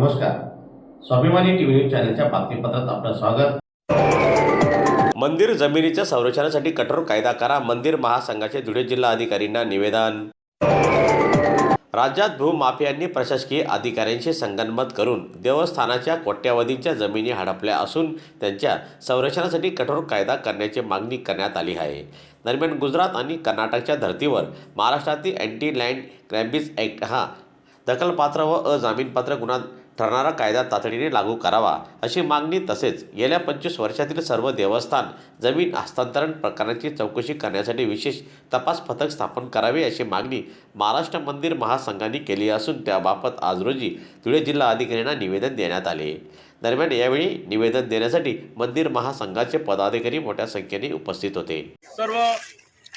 नमस्कार. स्वाभिमानी TV news चॅनलच्या बातमीपत्रात आपलं स्वागत. मंदिर जमिनीच्या संरक्षणासाठी कठोर कायदा करा मंदिर महासंघाचे धुळे जिल्हा अधिकारींना निवेदन. राज्यात भूमाफियांनी प्रशासकीय अधिकाऱ्यांशी संगनमत करून देवस्थानाच्या कोट्यावधींच्या जमिनी हडपल्या असून त्यांच्या संरक्षणासाठी कठोर कायदा करण्याची मागणी करण्यात आली आहे. दरम्यान गुजरात आणि कर्नाटकच्या धर्तीवर महाराष्ट्रातील अँटी लँड क्रॅम्बीज ॲक्ट हा दखलपात्र व अजामीनपात्र गुन्हा ठरणारा कायदा तातडीने लागू करावा अशी मागणी तसेच गेल्या पंचवीस वर्षातील सर्व देवस्थान जमीन हस्तांतरण प्रकरणाची चौकशी करण्यासाठी विशेष तपास पथक स्थापन करावे अशी मागणी महाराष्ट्र मंदिर महासंघाने केली असून त्याबाबत आज रोजी धुळे जिल्हा अधिकाऱ्यांना निवेदन देण्यात आले. दरम्यान यावेळी निवेदन देण्यासाठी मंदिर महासंघाचे पदाधिकारी मोठ्या संख्येने उपस्थित होते. सर्व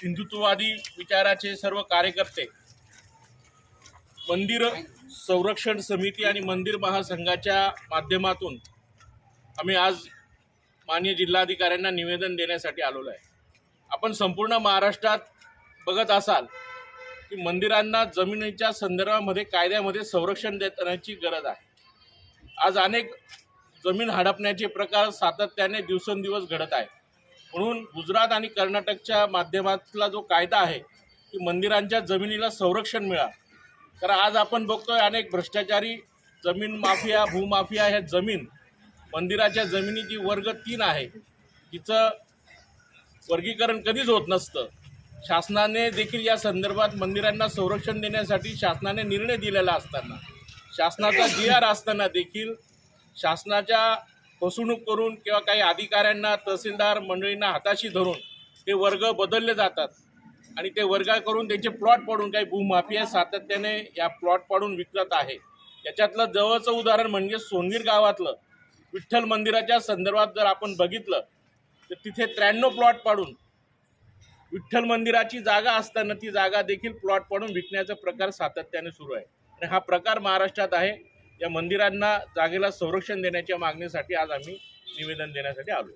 हिंदुत्ववादी विचाराचे सर्व कार्यकर्ते मंदिर संरक्षण समिती आणि मंदिर महासंघाच्या माध्यमातून आम्ही आज मान्य जिल्हाधिकाऱ्यांना निवेदन देण्यासाठी आलेलो आहे. आपण संपूर्ण महाराष्ट्रात बघत असाल की मंदिरांना जमिनीच्या संदर्भामध्ये कायद्यामध्ये संरक्षण देण्याची गरज आहे. आज अनेक जमीन हडपण्याचे प्रकार सातत्याने दिवसेंदिवस घडत आहे म्हणून गुजरात आणि कर्नाटकच्या माध्यमातला जो कायदा आहे की मंदिरांच्या जमिनीला संरक्षण मिळा कारण आज आपण बघतोय अनेक भ्रष्टाचारी जमीन माफिया भूमाफिया ह्या जमीन मंदिराच्या जमिनीची वर्ग तीन आहे. तिचं वर्गीकरण कधीच होत नसतं. शासनाने देखील या संदर्भात मंदिरांना संरक्षण देण्यासाठी शासनाने निर्णय दिलेला असताना शासनाचा जी आर असताना देखील शासनाच्या फसवणूक करून किंवा काही अधिकाऱ्यांना तहसीलदार मंडळींना हाताशी धरून ते वर्ग बदलले जातात. आणि ते वर्गाळ करून त्यांचे प्लॉट पाडून काही भूमाफिया सातत्याने या प्लॉट पाडून विकत आहे. याच्यातलं जवळचं उदाहरण म्हणजे सोनगीर गावातलं विठ्ठल मंदिराच्या संदर्भात जर आपण बघितलं तर तिथे त्र्याण्णव प्लॉट पाडून विठ्ठल मंदिराची जागा असताना ती जागा देखील प्लॉट पाडून विकण्याचा प्रकार सातत्याने सुरू आहे. आणि हा प्रकार महाराष्ट्रात आहे. या मंदिरांना जागेला संरक्षण देण्याच्या मागणीसाठी आज आम्ही निवेदन देण्यासाठी आलो.